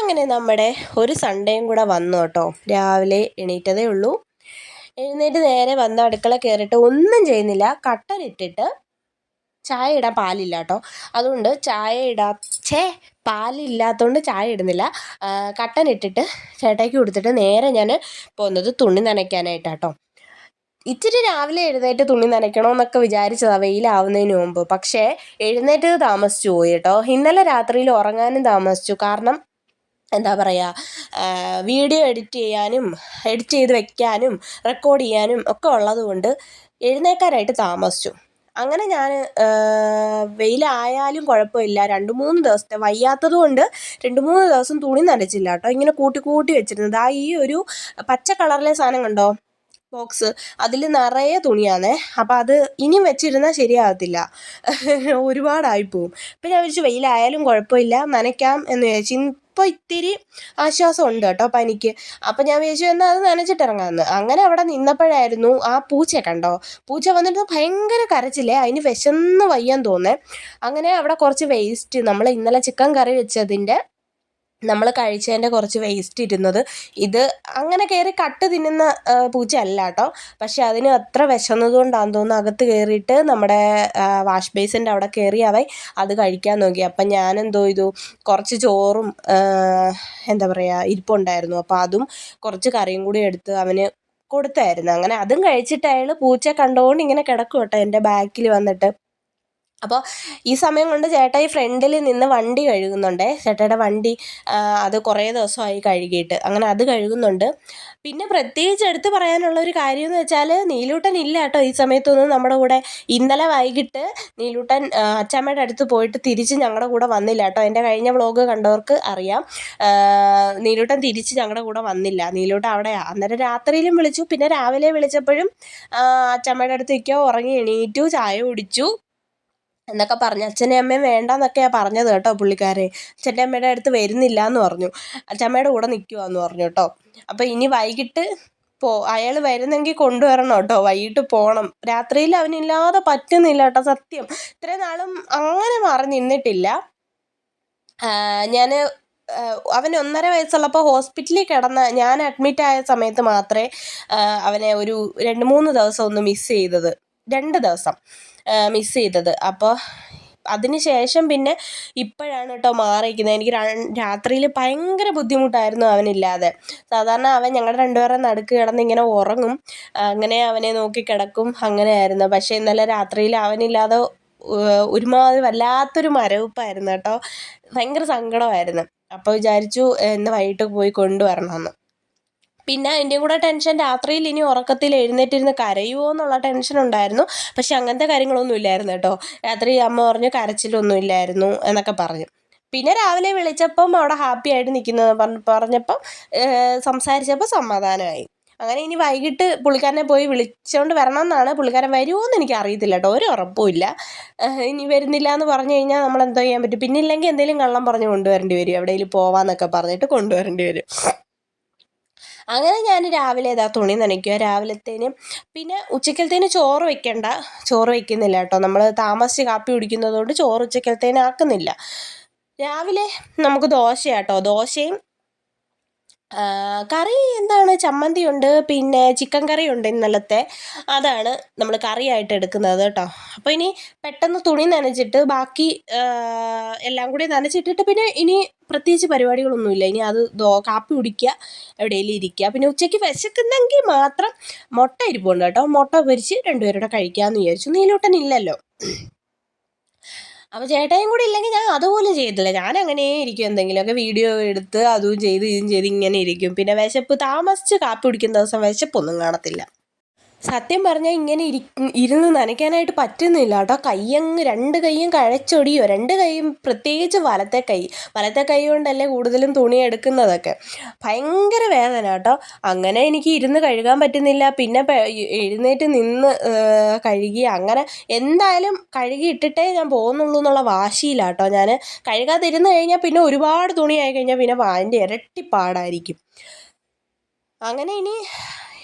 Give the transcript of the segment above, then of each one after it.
അങ്ങനെ നമ്മുടെ ഒരു സൺഡേയും കൂടെ വന്നു കേട്ടോ. രാവിലെ എണീറ്റതേ ഉള്ളൂ. എഴുന്നേറ്റ് നേരെ വന്ന് അടുക്കള കയറിയിട്ട് ഒന്നും ചെയ്യുന്നില്ല. കട്ടനിട്ടിട്ട് ചായ ഇടാൻ പാലില്ല കേട്ടോ. അതുകൊണ്ട് ചായ ഇടാ ഛേ പാലില്ലാത്തതുകൊണ്ട് ചായ ഇടുന്നില്ല. കട്ടൻ ഇട്ടിട്ട് ചേട്ടയ്ക്ക് കൊടുത്തിട്ട് നേരെ ഞാൻ പോകുന്നത് തുണി നനയ്ക്കാനായിട്ടാട്ടോ ഇച്ചിരി രാവിലെ എഴുന്നേറ്റ് തുണി നനയ്ക്കണമെന്നൊക്കെ വിചാരിച്ചതാണ് വെയിലാവുന്നതിന് മുമ്പ്. പക്ഷേ എഴുന്നേറ്റത് താമസിച്ചു പോയി കേട്ടോ. ഇന്നലെ രാത്രിയിൽ ഉറങ്ങാനും താമസിച്ചു. കാരണം എന്താ പറയുക വീഡിയോ എഡിറ്റ് ചെയ്യാനും എഡിറ്റ് ചെയ്ത് വെക്കാനും റെക്കോർഡ് ചെയ്യാനും ഒക്കെ ഉള്ളതുകൊണ്ട് എഴുന്നേൽക്കാനായിട്ട് താമസിച്ചു. അങ്ങനെ ഞാൻ വെയിലായാലും കുഴപ്പമില്ല. രണ്ട് മൂന്ന് ദിവസത്തെ വയ്യാത്തത് കൊണ്ട് രണ്ട് മൂന്ന് ദിവസം തുണി നനച്ചില്ല കേട്ടോ. ഇങ്ങനെ കൂട്ടി കൂട്ടി വെച്ചിരുന്നത്. ആ ഈ ഒരു പച്ച കളറിലെ സാധനം കണ്ടോ? ബോക്സ് അതിൽ നിറയെ തുണിയാണേ. അപ്പം അത് ഇനിയും വെച്ചിരുന്നാൽ ശരിയാകത്തില്ല. ഒരുപാടായി പോവും. ഞാൻ വിചാരിച്ചു വെയിലായാലും കുഴപ്പമില്ല നനയ്ക്കാം എന്ന് വിചാരിച്ചു. ഇപ്പോൾ ഇത്തിരി ആശ്വാസം ഉണ്ട് കേട്ടോ പനിക്ക്. അപ്പം ഞാൻ വിചാരിച്ചു എന്നാൽ അത് നനച്ചിട്ടിറങ്ങാമെന്ന് അങ്ങനെ അവിടെ നിന്നപ്പോഴായിരുന്നു ആ പൂച്ച കണ്ടോ? പൂച്ച വന്നിട്ട് ഭയങ്കര കരച്ചില്ലേ? അതിന് വിശന്ന് വയ്യാൻ തോന്നേ. അങ്ങനെ അവിടെ കുറച്ച് വേസ്റ്റ് നമ്മൾ ഇന്നലെ ചിക്കൻ കറി വെച്ചതിന്റെ നമ്മൾ കഴിച്ചതിന്റെ കുറച്ച് വേസ്റ്റ് ഇരുന്നത് ഇത് അങ്ങനെ കയറി കട്ട് തിന്നുന്ന പൂച്ചയല്ല കേട്ടോ. പക്ഷേ അതിന് അത്ര വിശന്നത് കൊണ്ടാണെന്ന് തോന്നുന്നു അകത്ത് കയറിയിട്ട് നമ്മുടെ വാഷ് ബേസിന്റെ അവിടെ കയറി അവൻ അത് കഴിക്കാൻ നോക്കി. അപ്പം ഞാൻ എന്തോ ചെയ്തു കുറച്ച് ചോറും എന്താ പറയുക ഇരിപ്പുണ്ടായിരുന്നു. അപ്പോൾ അതും കുറച്ച് കറിയും കൂടി എടുത്ത് അവന് കൊടുത്തായിരുന്നു. അങ്ങനെ അതും കഴിച്ചിട്ട് അയാൾ പൂച്ച കണ്ടുകൊണ്ട് ഇങ്ങനെ കിടക്കും കേട്ടോ എന്റെ ബാക്കിൽ വന്നിട്ട്. അപ്പോൾ ഈ സമയം കൊണ്ട് ചേട്ടായി ഫ്രണ്ടിൽ നിന്ന് വണ്ടി കഴുകുന്നുണ്ടേ. ചേട്ടായുടെ വണ്ടി അത് കുറേ ദിവസമായി കഴുകിയിട്ട്. അങ്ങനെ അത് കഴുകുന്നുണ്ട്. പിന്നെ പ്രത്യേകിച്ച് എടുത്ത് പറയാനുള്ള ഒരു കാര്യം എന്ന് വെച്ചാൽ നീലൂട്ടൻ ഇല്ല കേട്ടോ ഈ സമയത്തൊന്നും നമ്മുടെ കൂടെ. ഇന്നലെ വൈകിട്ട് നീലൂട്ടൻ അച്ചാമ്മയുടെ അടുത്ത് പോയിട്ട് തിരിച്ച് ഞങ്ങളുടെ കൂടെ വന്നില്ല കേട്ടോ. എന്റെ കഴിഞ്ഞ വ്ളോഗ് കണ്ടവർക്ക് അറിയാം. നീലൂട്ടൻ തിരിച്ച് ഞങ്ങളുടെ കൂടെ വന്നില്ല. നീലൂട്ടൻ അവിടെ അന്നേരം രാത്രിയിലും വിളിച്ചു. പിന്നെ രാവിലെ വിളിച്ചപ്പോഴും അച്ചാമ്മയുടെ അടുത്ത് നിൽക്കുക ഉറങ്ങി എണീറ്റു ചായ കുടിച്ചു. എന്നൊക്കെ പറഞ്ഞു. അച്ഛനെയും അമ്മയും വേണ്ടെന്നൊക്കെയാണ് പറഞ്ഞത് കേട്ടോ പുള്ളിക്കാരെ അച്ഛന്റെ അമ്മയുടെ അടുത്ത് വരുന്നില്ല എന്ന് പറഞ്ഞു. അച്ഛമ്മയുടെ കൂടെ നിൽക്കുവാന്ന് പറഞ്ഞു കേട്ടോ. അപ്പോൾ ഇനി വൈകിട്ട് പോ അയാൾ വരുന്നെങ്കിൽ കൊണ്ടുവരണം കേട്ടോ. വൈകിട്ട് പോകണം രാത്രിയിൽ അവനില്ലാതെ പറ്റുന്നില്ല കേട്ടോ സത്യം. ഇത്രയും നാളും അങ്ങനെ മാറി നിന്നിട്ടില്ല. ഞാൻ അവൻ ഒന്നര വയസ്സുള്ളപ്പോൾ ഹോസ്പിറ്റലിൽ കിടന്ന ഞാൻ അഡ്മിറ്റ് ആയ സമയത്ത് മാത്രമേ അവനെ ഒരു രണ്ട് മൂന്ന് ദിവസം ഒന്ന് മിസ് ചെയ്തത്. രണ്ട് ദിവസം. മിസ് ചെയ്തത്. അപ്പോൾ അതിന് ശേഷം പിന്നെ ഇപ്പോഴാണ് കേട്ടോ മാറിയിരിക്കുന്നത്. എനിക്ക് രാത്രിയിൽ ഭയങ്കര ബുദ്ധിമുട്ടായിരുന്നു അവനില്ലാതെ. സാധാരണ അവൻ ഞങ്ങളുടെ രണ്ടുപേരുടെ നടുക്ക് കിടന്ന് ഇങ്ങനെ ഉറങ്ങും. അങ്ങനെ അവനെ നോക്കി കിടക്കും. അങ്ങനെയായിരുന്നു. പക്ഷേ ഇന്നലെ രാത്രിയിൽ അവനില്ലാതെ ഒരുമാതിരി വല്ലാത്തൊരു മരവിപ്പായിരുന്നു കേട്ടോ ഭയങ്കര സങ്കടമായിരുന്നു. അപ്പോൾ വിചാരിച്ചു ഇന്ന് വൈകിട്ട് പോയി കൊണ്ടുവരണമെന്ന്. പിന്നെ എന്റെയും കൂടെ ടെൻഷൻ രാത്രിയിൽ ഇനി ഉറക്കത്തിൽ എഴുന്നേറ്റിരുന്ന് കരയുമോ എന്നുള്ള ടെൻഷൻ ഉണ്ടായിരുന്നു. പക്ഷെ അങ്ങനത്തെ കാര്യങ്ങളൊന്നും ഇല്ലായിരുന്നു കേട്ടോ. രാത്രി അമ്മ പറഞ്ഞു കരച്ചിലൊന്നും ഇല്ലായിരുന്നു എന്നൊക്കെ പറഞ്ഞു. പിന്നെ രാവിലെ വിളിച്ചപ്പം അവിടെ ഹാപ്പി ആയിട്ട് നിൽക്കുന്നത് പറഞ്ഞപ്പം സംസാരിച്ചപ്പോൾ സമാധാനമായി. അങ്ങനെ ഇനി വൈകിട്ട് പുള്ളിക്കാരനെ പോയി വിളിച്ചുകൊണ്ട് വരണം എന്നാണ് പുള്ളിക്കാരൻ വരുമോ എന്ന് എനിക്ക് അറിയത്തില്ല കേട്ടോ. ഒരു ഉറപ്പുമില്ല ഇനി വരുന്നില്ല എന്ന് പറഞ്ഞു കഴിഞ്ഞാൽ നമ്മൾ എന്തോ ചെയ്യാൻ പറ്റും. പിന്നെ ഇല്ലെങ്കിൽ എന്തെങ്കിലും കള്ളം പറഞ്ഞ് കൊണ്ടുവരേണ്ടി വരും. എവിടെയെങ്കിലും പോവാന്നൊക്കെ പറഞ്ഞിട്ട് കൊണ്ടുവരേണ്ടി വരും. അങ്ങനെ ഞാൻ രാവിലെ ഏതാ തുണി നനയ്ക്കുക രാവിലത്തേന് പിന്നെ ഉച്ചക്കലത്തേന് ചോറ് വെക്കണ്ട. ചോറ് വെക്കുന്നില്ല കേട്ടോ. നമ്മൾ താമസിച്ച് കാപ്പി കുടിക്കുന്നതുകൊണ്ട് ചോറ് ഉച്ചക്കലത്തേന് ആക്കുന്നില്ല. രാവിലെ നമുക്ക് ദോശയാട്ടോ ദോശയും കറി എന്താണ്? ചമ്മന്തി ഉണ്ട് പിന്നെ ചിക്കൻ കറി ഉണ്ട് ഇന്നലത്തെ. അതാണ് നമ്മൾ കറിയായിട്ട് എടുക്കുന്നത് കേട്ടോ. അപ്പോൾ ഇനി പെട്ടെന്ന് തുണി നനച്ചിട്ട് ബാക്കി എല്ലാം കൂടി നനച്ചിട്ടിട്ട് പിന്നെ ഇനി പ്രത്യേകിച്ച് പരിപാടികളൊന്നുമില്ല. ഇനി അത് ദോ കാപ്പി കുടിക്കുക എവിടെയെങ്കിലും ഇരിക്കുക. പിന്നെ ഉച്ചയ്ക്ക് വിശക്കുന്നെങ്കിൽ മാത്രം മുട്ട ഇരിപ്പുണ്ട് കേട്ടോ. മുട്ട പൊരിച്ച് രണ്ടുപേരുടെ കഴിക്കാമെന്ന് വിചാരിച്ചു. നീലൂട്ടൻ ഇല്ലല്ലോ. അപ്പോൾ ചേട്ടായും കൂടെ ഇല്ലെങ്കിൽ ഞാൻ അതുപോലും ചെയ്തില്ല ഞാൻ അങ്ങനെ ഇരിക്കും എന്തെങ്കിലുമൊക്കെ വീഡിയോ എടുത്ത് അതും ചെയ്ത് ഇതും ചെയ്ത് ഇങ്ങനെ ഇരിക്കും. പിന്നെ വിശപ്പ് താമസിച്ച് കാപ്പി കുടിക്കുന്ന ദിവസം വിശപ്പൊന്നും കാണത്തില്ല. സത്യം പറഞ്ഞാൽ ഇങ്ങനെ ഇരി ഇരുന്ന് നനയ്ക്കാനായിട്ട് പറ്റുന്നില്ല കേട്ടോ. കയ്യങ്ങ് രണ്ട് കൈയും കഴച്ചൊടിയോ? രണ്ട് കൈയും പ്രത്യേകിച്ച് വലത്തെ കൈ. വലത്തെ കൈ കൊണ്ടല്ലേ കൂടുതലും തുണി എടുക്കുന്നതൊക്കെ. ഭയങ്കര വേദന കേട്ടോ. അങ്ങനെ എനിക്ക് ഇരുന്ന് കഴുകാൻ പറ്റുന്നില്ല. പിന്നെ എഴുന്നേറ്റ് നിന്ന് കഴുകി അങ്ങനെ എന്തായാലും കഴുകി ഇട്ടിട്ടേ ഞാൻ പോകുന്നുള്ളൂ എന്നുള്ള വാശിയിലാട്ടോ ഞാൻ കഴുകാതിരുന്ന് കഴിഞ്ഞാൽ പിന്നെ ഒരുപാട് തുണിയായി കഴിഞ്ഞാൽ പിന്നെ അതിന്റെ ഇരട്ടി പാടായിരിക്കും. അങ്ങനെ ഇനി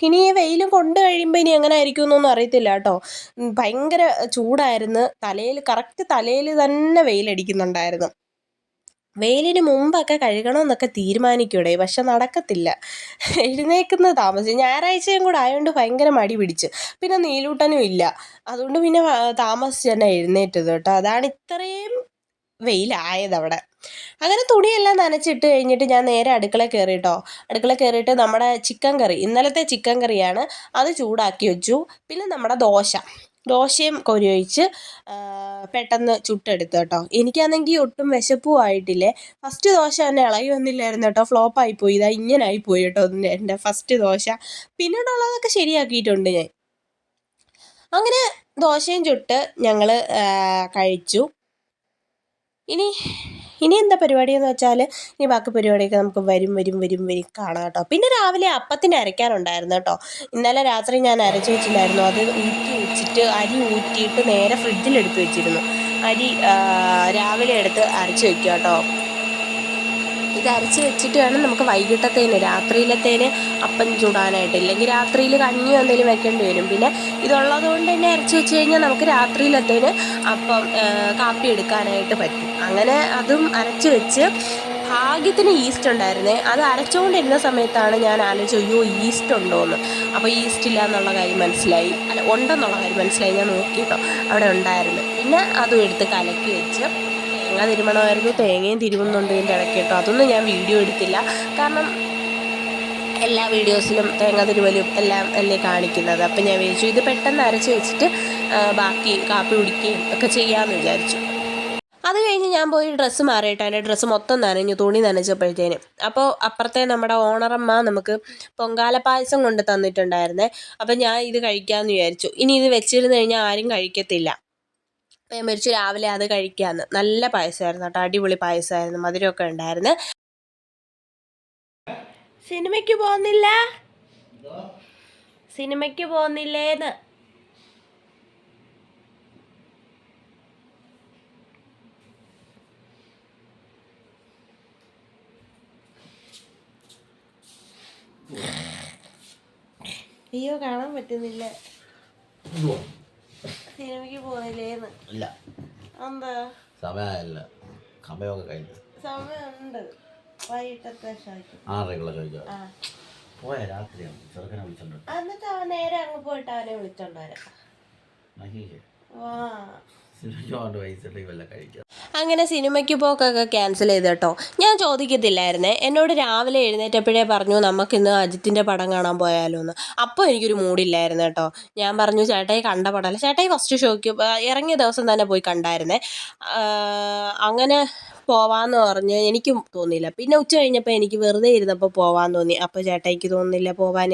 ഇനി ഈ വെയിലും കൊണ്ട് കഴിയുമ്പോൾ ഇനി എങ്ങനെ ആയിരിക്കും എന്നൊന്നും അറിയത്തില്ല കേട്ടോ. ഭയങ്കര ചൂടായിരുന്നു. തലയിൽ കറക്റ്റ് തലയിൽ തന്നെ വെയിലടിക്കുന്നുണ്ടായിരുന്നു. വെയിലിന് മുമ്പൊക്കെ കഴുകണമെന്നൊക്കെ തീരുമാനിക്കൂടെ പക്ഷെ നടക്കത്തില്ല. എഴുന്നേൽക്കുന്നത് താമസിച്ചു. ഞായറാഴ്ചയും കൂടെ ആയതുകൊണ്ട് ഭയങ്കര മടി പിടിച്ച്. പിന്നെ നീലൂട്ടനും ഇല്ല. അതുകൊണ്ട് പിന്നെ താമസിച്ച് തന്നെ എഴുന്നേറ്റത് കേട്ടോ. അതാണ് ഇത്രയും വെയിലായത് അവിടെ അങ്ങനെ തുണിയെല്ലാം നനച്ചിട്ട് കഴിഞ്ഞിട്ട് ഞാൻ നേരെ അടുക്കള കയറിയിട്ടോ അടുക്കള കയറിയിട്ട് നമ്മുടെ ചിക്കൻ കറി ഇന്നലത്തെ ചിക്കൻ കറിയാണ്. അത് ചൂടാക്കി വെച്ചു. പിന്നെ നമ്മുടെ ദോശ. ദോശയും കോരി ഒഴിച്ച് പെട്ടെന്ന് ചുട്ടെടുത്തു കേട്ടോ. എനിക്കാണെങ്കിൽ ഒട്ടും വിശപ്പും ആയിട്ടില്ലേ. ഫസ്റ്റ് ദോശ തന്നെ ഇളകി വന്നില്ലായിരുന്നു കേട്ടോ. ഫ്ലോപ്പായി പോയി. ഇതാ ഇങ്ങനെ പോയി കേട്ടോ എന്റെ ഫസ്റ്റ് ദോശ. പിന്നീടുള്ളതൊക്കെ ശരിയാക്കിയിട്ടുണ്ട് ഞാൻ. അങ്ങനെ ദോശയും ചുട്ട് ഞങ്ങൾ കഴിച്ചു. ഇനി ഇനി എന്താ പരിപാടി എന്ന് വെച്ചാൽ ഇനി ബാക്കി പരിപാടിയൊക്കെ നമുക്ക് വരും വരും വരും വരും കാണാം കേട്ടോ. പിന്നെ രാവിലെ അപ്പത്തിന് അരയ്ക്കാനുണ്ടായിരുന്നു കേട്ടോ. ഇന്നലെ രാത്രി ഞാൻ അരച്ച് വെച്ചിട്ടുണ്ടായിരുന്നു അത് ഊറ്റി വെച്ചിട്ട് അരി ഊറ്റിയിട്ട് നേരെ ഫ്രിഡ്ജിൽ എടുത്ത് വെച്ചിരുന്നു. അരി രാവിലെ എടുത്ത് അരച്ച് വെക്കുക കേട്ടോ. ഇത് അരച്ച് വെച്ചിട്ട് വേണം നമുക്ക് വൈകിട്ടത്തേന് രാത്രിയിലത്തേന് അപ്പം ചൂടാനായിട്ട്. ഇല്ലെങ്കിൽ രാത്രിയിൽ കഞ്ഞി എന്തെങ്കിലും വെക്കേണ്ടി വരും. പിന്നെ ഇതുള്ളത് കൊണ്ട് തന്നെ അരച്ച് വെച്ച് കഴിഞ്ഞാൽ നമുക്ക് രാത്രിയിലത്തേന് അപ്പം കാപ്പി എടുക്കാനായിട്ട് പറ്റും. അങ്ങനെ അതും അരച്ച് വെച്ച് ഭാഗ്യത്തിന് ഈസ്റ്റ് ഉണ്ടായിരുന്നേ. അത് അരച്ചുകൊണ്ടിരുന്ന സമയത്താണ് ഞാൻ ആലോചിച്ചു അയ്യോ ഈസ്റ്റ് ഉണ്ടോ എന്ന് അപ്പോൾ ഈസ്റ്റ് ഇല്ല എന്നുള്ള കാര്യം മനസ്സിലായി. അല്ല ഉണ്ടെന്നുള്ള കാര്യം മനസ്സിലായി. ഞാൻ നോക്കിയിട്ടോ അവിടെ ഉണ്ടായിരുന്നു. പിന്നെ അതും എടുത്ത് കലക്കി വെച്ച് തേങ്ങ തിരുമണമായിരുന്നു തേങ്ങയും തിരുമുന്നുണ്ട് ഇതിന്റെ ഇടയ്ക്ക് കേട്ടോ അതൊന്നും ഞാൻ വീഡിയോ എടുത്തില്ല. കാരണം എല്ലാ വീഡിയോസിലും തേങ്ങ തിരുവലും എല്ലാം അല്ലേ കാണിക്കുന്നത്. അപ്പം ഞാൻ വിചാരിച്ചു ഇത് പെട്ടെന്ന് അരച്ച് വെച്ചിട്ട് ബാക്കി കാപ്പി കുടിക്കുകയും ഒക്കെ ചെയ്യാമെന്ന് വിചാരിച്ചു. അത് കഴിഞ്ഞ് ഞാൻ പോയി ഡ്രസ്സ് മാറിയിട്ട് എന്റെ ഡ്രസ്സ് മൊത്തം നനഞ്ഞു തുണി നനച്ചപ്പോഴത്തേന് അപ്പോൾ അപ്പുറത്തെ നമ്മുടെ ഓണറമ്മ നമുക്ക് പൊങ്കാല പായസം കൊണ്ട് തന്നിട്ടുണ്ടായിരുന്നേ. അപ്പം ഞാൻ ഇത് കഴിക്കാമെന്ന് വിചാരിച്ചു. ഇനി ഇത് വെച്ചിരുന്ന് കഴിഞ്ഞാൽ ആരും കഴിക്കത്തില്ല. ഞാൻ മരിച്ചു രാവിലെ അത് കഴിക്കാമെന്ന് നല്ല പായസമായിരുന്നു കേട്ടോ. അടിപൊളി പായസമായിരുന്നു. മധുരമൊക്കെ ഉണ്ടായിരുന്നു. സിനിമയ്ക്ക് പോകുന്നില്ല? സിനിമയ്ക്ക് പോകുന്നില്ലേന്ന്. അയ്യോ കാണാൻ പറ്റുന്നില്ല. സിനിമയ്ക്ക് പോകുന്നില്ലേന്ന് ഇല്ല. എന്താ സമയമല്ല സമയമൊക്കെ കഴിഞ്ഞു. സമയമുണ്ട്. വൈകിട്ടത്തെ ഷോയ്ക്ക് ആറരക്കുള്ള ചോദിച്ചോ പോയ രാത്രിയാണ് ചെറുക്കനെ വിളിച്ചോണ്ട് എന്നിട്ട് അവൻ നേരെ അങ്ങ് പോയിട്ട് അവനെ വിളിച്ചോണ്ട് വരാം. വാ. കഴിക്കാം. അങ്ങനെ സിനിമയ്ക്ക് പോക്കൊക്കെ ക്യാൻസൽ ചെയ്ത് കേട്ടോ ഞാൻ ചോദിക്കത്തില്ലായിരുന്നേ. എന്നോട് രാവിലെ എഴുന്നേറ്റപ്പോഴേ പറഞ്ഞു നമുക്കിന്ന് അജിത്തിന്റെ പടം കാണാൻ പോയാലോ എന്ന് അപ്പോൾ എനിക്കൊരു മൂഡില്ലായിരുന്നു കേട്ടോ. ഞാൻ പറഞ്ഞു ചേട്ടായി കണ്ട പടമല്ല? ചേട്ടായി ഫസ്റ്റ് ഷോയ്ക്ക് ഇറങ്ങിയ ദിവസം തന്നെ പോയി കണ്ടായിരുന്നേ. അങ്ങനെ പോവാന്ന് പറഞ്ഞ് എനിക്ക് തോന്നിയില്ല. പിന്നെ ഉച്ച കഴിഞ്ഞപ്പോൾ എനിക്ക് വെറുതെ ഇരുന്നപ്പോൾ പോവാൻ തോന്നി. അപ്പോൾ ചേട്ടായിക്ക് തോന്നുന്നില്ല പോവാൻ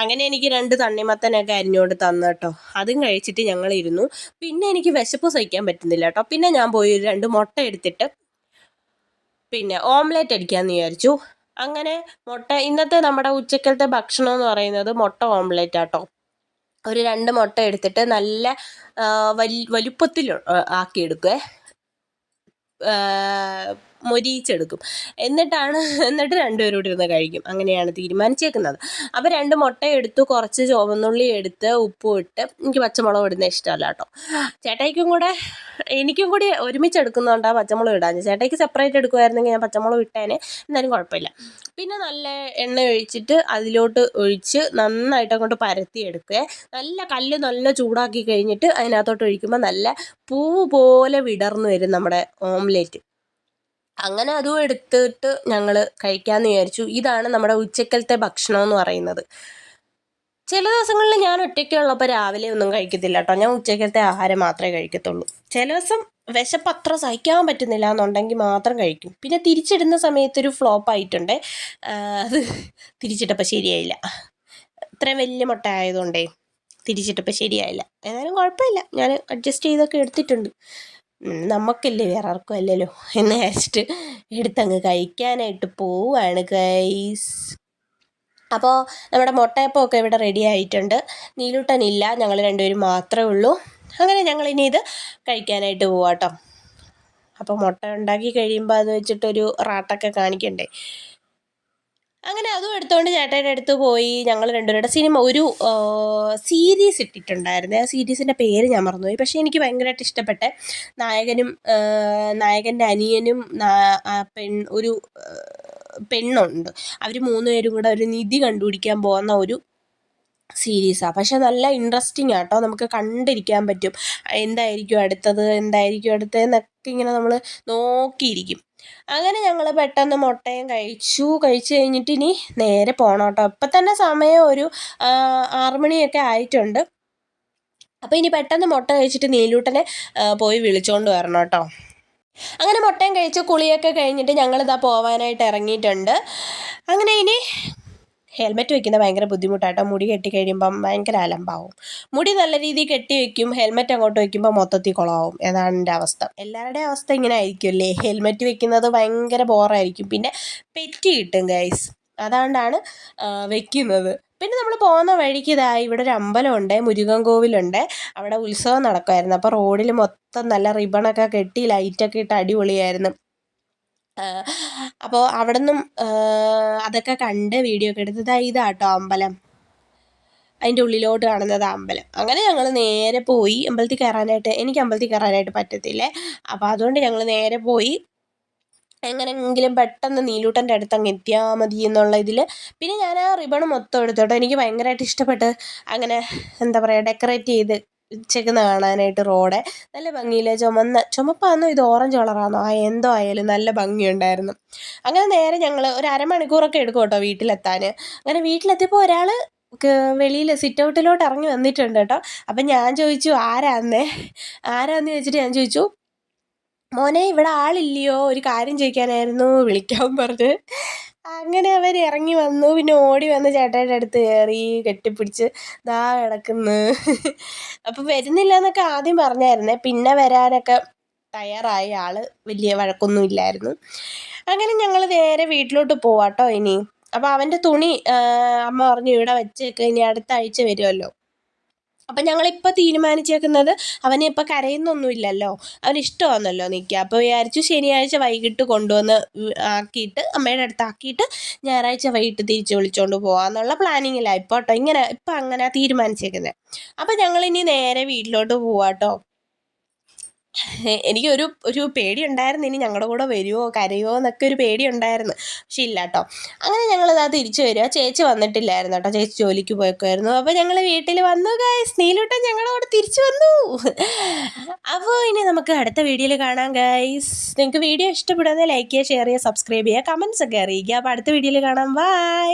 അങ്ങനെ എനിക്ക് രണ്ട് തണ്ണിമത്തനൊക്കെ അരിഞ്ഞോണ്ട് തന്നു കേട്ടോ. അതും കഴിച്ചിട്ട് ഞങ്ങൾ ഇരുന്നു പിന്നെ എനിക്ക് വിശപ്പ് സഹിക്കാൻ പറ്റുന്നില്ല കേട്ടോ. പിന്നെ ഞാൻ പോയി രണ്ട് മുട്ട എടുത്തിട്ട് പിന്നെ ഓംലെറ്റ് അടിക്കാമെന്ന് വിചാരിച്ചു. അങ്ങനെ മുട്ട ഇന്നത്തെ നമ്മുടെ ഉച്ചക്കലത്തെ ഭക്ഷണം എന്ന് പറയുന്നത് മുട്ട ഓംലെറ്റ് ആട്ടോ. ഒരു രണ്ട് മുട്ട എടുത്തിട്ട് നല്ല വലി വലുപ്പത്തിൽ 呃 മൊരിയിച്ചെടുക്കും. എന്നിട്ടാണ് എന്നിട്ട് രണ്ടുപേരും കൂടി ഇരുന്ന് കഴിക്കും. അങ്ങനെയാണ് തീരുമാനിച്ചേക്കുന്നത്. അപ്പോൾ രണ്ട് മുട്ട എടുത്തു കുറച്ച് ചുവന്നുള്ളി എടുത്ത് ഉപ്പും ഇട്ട് എനിക്ക് പച്ചമുളക് ഇടുന്ന ഇഷ്ടമല്ല കേട്ടോ. ചേട്ടായിക്കും കൂടെ എനിക്കും കൂടി ഒരുമിച്ച് എടുക്കുന്നതുകൊണ്ടാണ് പച്ചമുളക് ഇടാൻ ചേട്ടായിക്ക് സെപ്പറേറ്റ് എടുക്കുമായിരുന്നെങ്കിൽ ഞാൻ പച്ചമുളക് ഇട്ടേനെ. എന്നാലും കുഴപ്പമില്ല. പിന്നെ നല്ല എണ്ണ ഒഴിച്ചിട്ട് അതിലോട്ട് ഒഴിച്ച് നന്നായിട്ട് അങ്ങോട്ട് പരത്തി എടുക്കുക. നല്ല കല്ല് നല്ല ചൂടാക്കി കഴിഞ്ഞിട്ട് അതിനകത്തോട്ട് ഒഴിക്കുമ്പോൾ നല്ല പൂ പോലെ വിടർന്നു വരും നമ്മുടെ ഓംലെറ്റ്. അങ്ങനെ അതും എടുത്തിട്ട് ഞങ്ങൾ കഴിക്കാമെന്ന് വിചാരിച്ചു. ഇതാണ് നമ്മുടെ ഉച്ചക്കലത്തെ ഭക്ഷണം എന്ന് പറയുന്നത്. ചില ദിവസങ്ങളിൽ ഞാൻ ഒറ്റയ്ക്കുള്ളപ്പോൾ രാവിലെ ഒന്നും കഴിക്കത്തില്ല കേട്ടോ. ഞാൻ ഉച്ചക്കലത്തെ ആഹാരം മാത്രമേ കഴിക്കത്തുള്ളൂ. ചില ദിവസം വിശപ്പ് അത്ര സഹിക്കാൻ പറ്റുന്നില്ല എന്നുണ്ടെങ്കിൽ മാത്രം കഴിക്കും. പിന്നെ തിരിച്ചിടുന്ന സമയത്തൊരു ഫ്ലോപ്പ് ആയിട്ടുണ്ട്. അത് തിരിച്ചിട്ടപ്പോൾ ശരിയായില്ല. ഇത്രയും വലിയ മുട്ട ആയതുകൊണ്ടേ തിരിച്ചിട്ടപ്പോൾ ശരിയായില്ല. ഏതായാലും കുഴപ്പമില്ല. ഞാൻ അഡ്ജസ്റ്റ് ചെയ്തൊക്കെ എടുത്തിട്ടുണ്ട്. നമുക്കല്ലേ വേറെ ആർക്കും അല്ലല്ലോ എന്ന് വിചാരിച്ചിട്ട് എടുത്തങ്ങ് കഴിക്കാനായിട്ട് പോവുകയാണ് ഗൈസ് അപ്പോൾ നമ്മുടെ മുട്ടയപ്പമൊക്കെ ഇവിടെ റെഡി ആയിട്ടുണ്ട്. നീലൂട്ടനില്ല ഞങ്ങൾ രണ്ടുപേരും മാത്രമേ ഉള്ളൂ. അങ്ങനെ ഞങ്ങൾ ഇനി ഇത് കഴിക്കാനായിട്ട് പോവാട്ടോ. അപ്പോൾ മുട്ട ഉണ്ടാക്കി കഴിയുമ്പോൾ അത് വെച്ചിട്ടൊരു റാട്ടൊക്കെ കാണിക്കണ്ടേ? അങ്ങനെ അതും എടുത്തുകൊണ്ട് ചേട്ടന്റെ അടുത്ത് പോയി. ഞങ്ങൾ രണ്ടുപേരുടെ സിനിമ ഒരു സീരീസ് ഇട്ടിട്ടുണ്ടായിരുന്നു. ആ സീരീസിന്റെ പേര് ഞാൻ മറന്നുപോയി. പക്ഷേ എനിക്ക് ഭയങ്കരമായിട്ട് ഇഷ്ടപ്പെട്ട നായകനും നായകന്റെ അനിയനും പെൺ ഒരു പെണ്ണുണ്ട്. അവർ മൂന്നുപേരും കൂടെ ഒരു നിധി കണ്ടുപിടിക്കാൻ പോകുന്ന ഒരു സീരീസാണ് പക്ഷെ നല്ല ഇൻട്രസ്റ്റിംഗ് ആട്ടോ. നമുക്ക് കണ്ടിരിക്കാൻ പറ്റും. എന്തായിരിക്കും അടുത്തത്? എന്തായിരിക്കും അടുത്തതെന്നൊക്കെ ഇങ്ങനെ നമ്മൾ നോക്കിയിരിക്കും. അങ്ങനെ ഞങ്ങൾ പെട്ടെന്ന് മുട്ടയും കഴിച്ചു. കഴിച്ച് കഴിഞ്ഞിട്ട് ഇനി നേരെ പോകണം കേട്ടോ. ഇപ്പം തന്നെ സമയം ഒരു ആറുമണിയൊക്കെ മണിയൊക്കെ ആയിട്ടുണ്ട്. അപ്പോൾ ഇനി പെട്ടെന്ന് മുട്ട കഴിച്ചിട്ട് നീലൂട്ടനെ പോയി വിളിച്ചുകൊണ്ട് വരണം കേട്ടോ. അങ്ങനെ മുട്ടയും കഴിച്ച് കുളിയൊക്കെ കഴിഞ്ഞിട്ട് ഞങ്ങളിതാ പോവാനായിട്ട് ഇറങ്ങിയിട്ടുണ്ട്. അങ്ങനെ ഇനി ഹെൽമെറ്റ് വെക്കുന്നത് ഭയങ്കര ബുദ്ധിമുട്ടാട്ടോ. മുടി കെട്ടി കഴിയുമ്പം ഭയങ്കര അലമ്പാവും. മുടി നല്ല രീതിയിൽ കെട്ടി വെക്കും ഹെൽമെറ്റ് അങ്ങോട്ട് വെക്കുമ്പോൾ മൊത്തത്തിൽ കുളമാവും എന്നാണ് എന്റെ അവസ്ഥ. എല്ലാവരുടെയും അവസ്ഥ ഇങ്ങനെ ആയിരിക്കുമല്ലേ ഹെൽമെറ്റ് വെക്കുന്നത് ഭയങ്കര ബോറായിരിക്കും പിന്നെ പെറ്റി കിട്ടും ഗൈസ് അതുകൊണ്ടാണ് വെക്കുന്നത്. പിന്നെ നമ്മൾ പോകുന്ന വഴിക്ക് ഇതാ ഇവിടെ ഒരു അമ്പലമുണ്ട് മുരുകൻ കോവിലുണ്ട്. അവിടെ ഉത്സവം നടക്കുമായിരുന്നു അപ്പോൾ റോഡിൽ മൊത്തം നല്ല റിബണൊക്കെ കെട്ടി ലൈറ്റൊക്കെ ഇട്ട് അടിപൊളിയായിരുന്നു. അപ്പോൾ അവിടെ നിന്നും അതൊക്കെ കണ്ട് വീഡിയോ ഒക്കെ എടുത്തത് ഇതാ ഇതാട്ടോ അമ്പലം. അതിന്റെ ഉള്ളിലോട്ട് കാണുന്നത് അമ്പലം. അങ്ങനെ ഞങ്ങൾ നേരെ പോയി അമ്പലത്തിൽ കയറാനായിട്ട് എനിക്ക് അമ്പലത്തിൽ കയറാനായിട്ട് പറ്റത്തില്ലേ? അപ്പോൾ അതുകൊണ്ട് ഞങ്ങൾ നേരെ പോയി. എങ്ങനെയെങ്കിലും പെട്ടെന്ന് നീലൂട്ടന്റെ അടുത്ത് അങ്ങ് എത്തിയാൽ മതി എന്നുള്ള ഇതിൽ പിന്നെ ഞാൻ ആ റിബൺ മൊത്തം എടുത്തോട്ടോ എനിക്ക് ഭയങ്കരമായിട്ട് ഇഷ്ടപ്പെട്ട് അങ്ങനെ എന്താ പറയുക ഡെക്കറേറ്റ് ചെയ്ത് വെച്ചേക്കുന്ന കാണാനായിട്ട് റോഡെ. നല്ല ഭംഗിയില്ല? ചുമന്ന ചുമപ്പാന്നോ? ഇത് ഓറഞ്ച് കളറാണോ ആ എന്തോ ആയാലും നല്ല ഭംഗിയുണ്ടായിരുന്നു. അങ്ങനെ നേരെ ഞങ്ങൾ ഒരു അരമണിക്കൂറൊക്കെ എടുക്കും കേട്ടോ വീട്ടിലെത്താൻ അങ്ങനെ വീട്ടിലെത്തിയപ്പോൾ ഒരാൾ വെളിയിൽ സിറ്റ് ഔട്ടിലോട്ട് ഇറങ്ങി വന്നിട്ടുണ്ട് കേട്ടോ. അപ്പം ഞാൻ ചോദിച്ചു ആരാന്നേ? ആരാന്ന് ചോദിച്ചിട്ട് ഞാൻ ചോദിച്ചു മോനെ ഇവിടെ ആളില്ലയോ? ഒരു കാര്യം ചോദിക്കാനായിരുന്നു. വിളിക്കാൻ പറഞ്ഞ്. അങ്ങനെ അവർ ഇറങ്ങി വന്നു. പിന്നെ ഓടി വന്ന് ചേട്ടായിയുടെ അടുത്ത് കയറി കെട്ടിപ്പിടിച്ച് ദാ കിടക്കുന്നു. അപ്പോൾ വരുന്നില്ല എന്നൊക്കെ ആദ്യം പറഞ്ഞായിരുന്നേ. പിന്നെ വരാനൊക്കെ തയ്യാറായി ആൾ വലിയ വഴക്കൊന്നും ഇല്ലായിരുന്നു. അങ്ങനെ ഞങ്ങൾ നേരെ വീട്ടിലോട്ട് പോവാട്ടോ ഇനി. അപ്പോൾ അവന്റെ തുണി അമ്മ പറഞ്ഞു ഇവിടെ വെച്ചേക്ക്. ഇനി അടുത്ത ആഴ്ച വരുമല്ലോ അപ്പം ഞങ്ങളിപ്പോൾ തീരുമാനിച്ചേക്കുന്നത് അവന് ഇപ്പോൾ കരയുന്നൊന്നുമില്ലല്ലോ. അവന് ഇഷ്ടമാണല്ലോ നിൽക്കുക അപ്പോൾ വിചാരിച്ചു ശനിയാഴ്ച വൈകിട്ട് കൊണ്ടുവന്ന് ആക്കിയിട്ട് അമ്മയുടെ അടുത്ത് ആക്കിയിട്ട് ഞായറാഴ്ച വൈകിട്ട് തിരിച്ചു വിളിച്ചുകൊണ്ട് പോകാമെന്നുള്ള പ്ലാനിങ്ങിലാണ് ഇപ്പോൾ കേട്ടോ ഇങ്ങനെ ഇപ്പം അങ്ങനെ തീരുമാനിച്ചേക്കുന്നത് അപ്പം ഞങ്ങളിനി നേരെ വീട്ടിലോട്ട് പോവാട്ടോ എനിക്ക് ഒരു ഒരു പേടി ഉണ്ടായിരുന്നു ഇനി ഞങ്ങളുടെ കൂടെ വരുമോ കരയുമോ എന്നൊക്കെ ഒരു പേടി ഉണ്ടായിരുന്നു പക്ഷെ ഇല്ല കേട്ടോ അങ്ങനെ ഞങ്ങളിതാ തിരിച്ചു വരിക. ചേച്ചി വന്നിട്ടില്ലായിരുന്നു കേട്ടോ. ചേച്ചി ജോലിക്ക് പോയേക്കുമായിരുന്നു അപ്പോൾ ഞങ്ങൾ വീട്ടിൽ വന്നു ഗായ്സ് നീലൂട്ടൻ ഞങ്ങളുടെ കൂടെ തിരിച്ചു വന്നു. അപ്പോൾ ഇനി നമുക്ക് അടുത്ത വീഡിയോയിൽ കാണാം ഗായ്സ് നിങ്ങൾക്ക് വീഡിയോ ഇഷ്ടപ്പെടുന്നത് ലൈക്ക് ചെയ്യുക ഷെയർ ചെയ്യുക സബ്സ്ക്രൈബ് ചെയ്യുക കമൻസ് ഒക്കെ അറിയിക്കുക. അപ്പോൾ അടുത്ത വീഡിയോയിൽ കാണാം. ബൈ